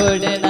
नाम गोड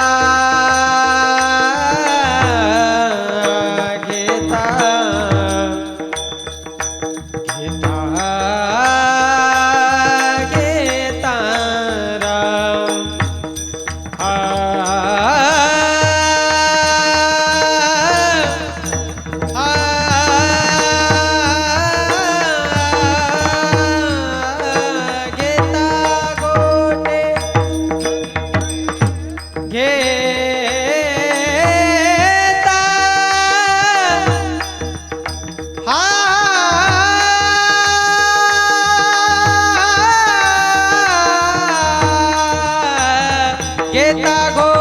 গে গেতা গো